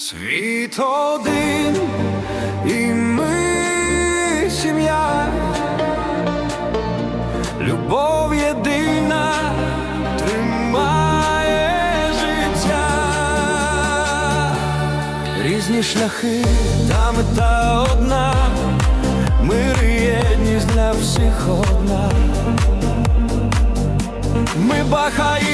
Світ один і ми сім'я, любов єдина тримає життя, різні шляхи, та мета одна, мир і єдність для всіх одна. Ми бахаємо.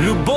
любов.